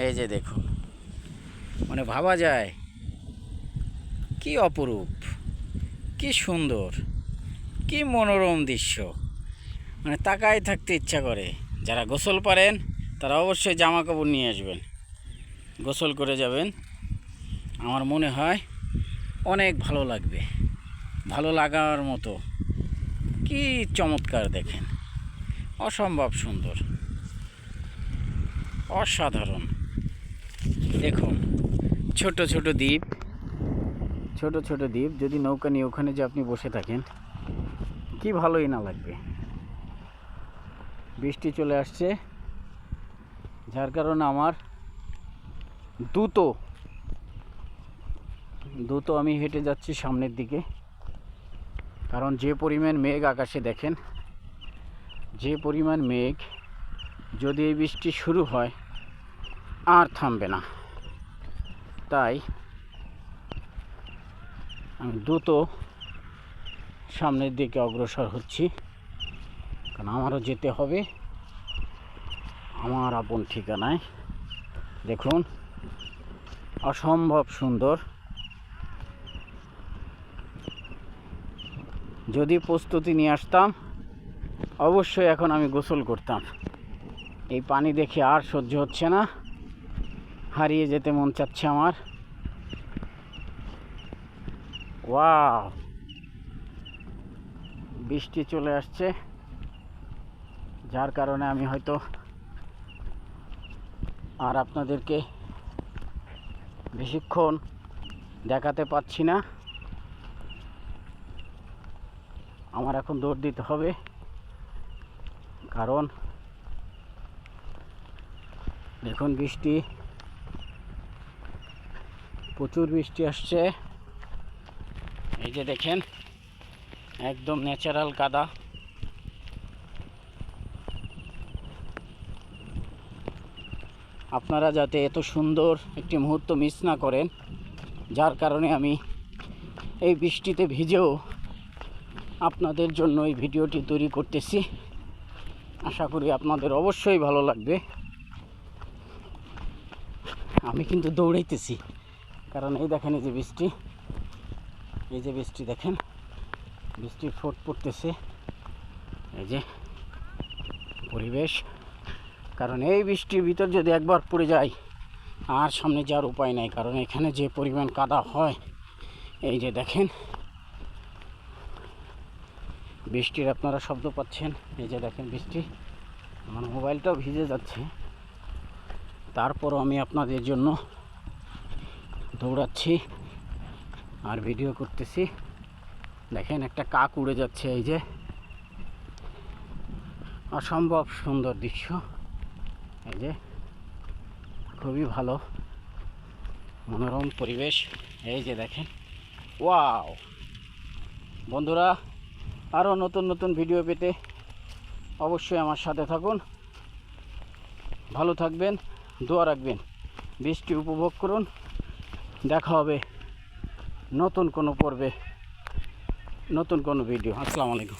এই যে দেখুন। মানে ভাবা যায়, কি অপরূপ, কি সুন্দর, কি মনোরম দৃশ্য। মানে তাকায় থাকতে ইচ্ছা করে। যারা গোসল পারেন, তারা অবশ্যই জামা কাপড় নিয়ে আসবেন। গোসল করে যাবেন। আমার মনে হয় অনেক ভালো লাগবে। ভালো লাগার মতো। কি চমৎকার দেখেন। অসম্ভব সুন্দর। অসাধারণ। দেখুন, ছোট ছোট দ্বীপ। ছোট ছোট দ্বীপ, যদি নৌকা নিয়ে ওখানে যে আপনি বসে থাকেন, কি ভালোই না লাগবে। বৃষ্টি চলে আসছে, যার কারণে আমার দ্রুত দ্রুত আমি হেঁটে যাচ্ছি সামনের দিকে। কারণ যে পরিমাণ মেঘ আকাশে দেখেন, যে পরিমাণ মেঘ, যদি এই বৃষ্টি শুরু হয়, আর থামবে না। তাই আমি দ্রুত সামনের দিকে অগ্রসর হচ্ছি। কারণ আমারও যেতে হবে। আমার আপন ঠিকানায়। দেখুন, অসম্ভব সুন্দর। যদি প্রস্তুতি নিয়ে আসতাম, অবশ্যই এখন আমি গোসল করতাম। এই পানি দেখে আর সহ্য হচ্ছে না। হারিয়ে যেতে মন চাচ্ছে আমার। ওয়াও। বৃষ্টি চলে আসছে, যার কারণে আমি হয়তো আর আপনাদেরকে বেশিক্ষণ দেখাতে পাচ্ছি না। আমার এখন দৌড় দিতে হবে, কারণ দেখুন বৃষ্টি প্রচুর বৃষ্টি আসছে। এই যে দেখেন, একদম ন্যাচারাল কাদা আপনারা যাতে এত সুন্দর একটি মুহূর্ত মিস না করেন, যার কারণে আমি এই বৃষ্টিতে ভিজেও আপনাদের জন্য এই ভিডিওটি তৈরি করতেছি। আশা করি আপনাদের অবশ্যই ভালো লাগবে। আমি কিন্তু দৌড়াইতেছি। কারণ এই দেখেন এই যে বৃষ্টি, এই যে বৃষ্টি দেখেন বৃষ্টির ফোট পড়তেছে এই যে পরিবেশ, কারণ এই বৃষ্টির ভিতর যদি একবার পড়ে যায় আর সামনে যাওয়ার উপায় নাই, কারণ এখানে যে পরিমাণ কাদা হয়, এই যে দেখেন, বৃষ্টির আপনারা শব্দ পাচ্ছেন। এই যে দেখেন বৃষ্টি, আমার মোবাইলটাও ভিজে যাচ্ছে। তারপরও আমি আপনাদের জন্য দৌড়াচ্ছি আর ভিডিও করতেছি। দেখেন একটা কাক উড়ে যাচ্ছে এই যে। অসম্ভব সুন্দর দৃশ্য। এই যে, খুবই ভালো মনোরম পরিবেশ। এই যে দেখেন, ওয়াও! বন্ধুরা আরও নতুন নতুন ভিডিও পেতে অবশ্যই আমার সাথে থাকুন। ভালো থাকবেন, দোয়া রাখবেন। বৃষ্টি উপভোগ করুন। দেখা হবে নতুন কোনো পর্বে নতুন কোনো ভিডিও। আসসালামু আলাইকুম।